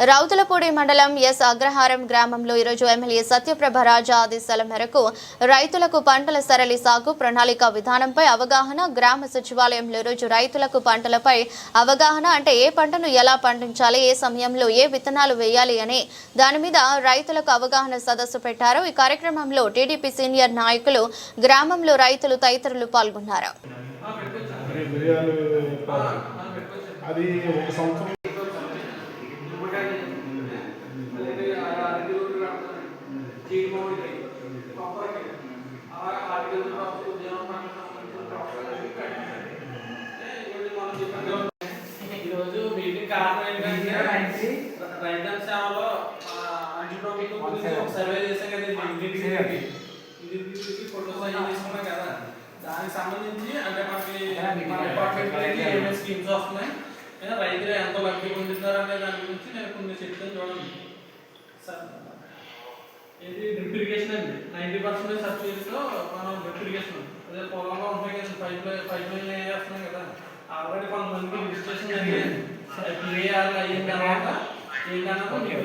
రౌతులపూడి మండలం ఎస్ అగ్రహారం గ్రామంలో ఈరోజు ఎమ్మెల్యే సత్యప్రభ రాజా ఆదేశాల మేరకు రైతులకు పంటల సరళి సాగు ప్రణాళిక విధానంపై అవగాహన గ్రామ సచివాలయంలో ఈరోజు రైతులకు పంటలపై అవగాహన అంటే ఏ పంటను ఎలా పండించాలి ఏ సమయంలో ఏ విత్తనాలు వేయాలి అని దాని మీద రైతులకు అవగాహన సదస్సు పెట్టారు. ఈ కార్యక్రమంలో టీడీపీ సీనియర్ నాయకులు గ్రామంలో రైతులు తదితరులు పాల్గొన్నారు. అది ఒక సంవత్సరం ఈరోజు మీటింగ్ కారణం ఏంటంటే రైతు సేవలో ప్రభుత్వం గురించి ఒక సర్వే చేశాం కదా ఇంటింటికి ఇంటింటికి ఫోటోస్ అయ్యి తీసుకున్నాం కదా దానికి సంబంధించి అంటే మనకి మన డిపార్ట్మెంట్ నుంచి ఏమేమి స్కీమ్స్ వస్తున్నాయి ఏ రైతులు ఎంత లబ్ధి పొందుతున్నారు అనే దాని గురించి నేను కొన్ని చెప్తాను చూడండి సార్ ఇది డ్రిప్ ఇరిగేషన్ అండి. నైంటీ పర్సెంట్ సబ్సిడీస్లో మనం డ్రిప్ ఇరిగేషన్ అదే పొలంలో ఉంటాయి కదా పైప్ పైప్ లైన్ వేస్తున్నాం కదా ఆల్రెడీ కొంతమందికి రిజిస్ట్రేషన్ జరిగింది. క్లియర్ అయిన తర్వాత ఏంటన్నా మీకు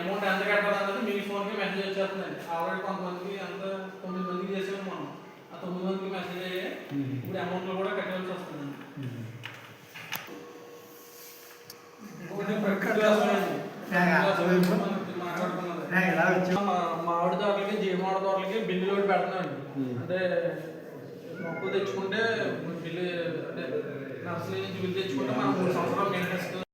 అమౌంట్ ఎంత కట్టాలన్నది మీ ఫోన్కి మెసేజ్ వచ్చేస్తుందండి. ఆల్రెడీ కొంతమందికి అంత తొమ్మిది మందికి చేసాము మనం. ఆ తొమ్మిది మందికి మెసేజ్ అయ్యాయి ఇప్పుడు అమౌంట్లో కూడా కట్టవలసి వస్తుందండి. ఇంకొకటి ప్రకృతి మాట్లాడుకున్నది మా- మామిడి తోటలకి జీవమామిడి తోటలకి బిల్లులు ఒకటి పెడుతున్నాండి అంటే మొక్కలు తెచ్చుకుంటే బిల్లు అంటే నర్సరీ నుంచి బిల్లు తెచ్చుకుంటే మనం మూడు సంవత్సరాలు మెయింటెనెన్స్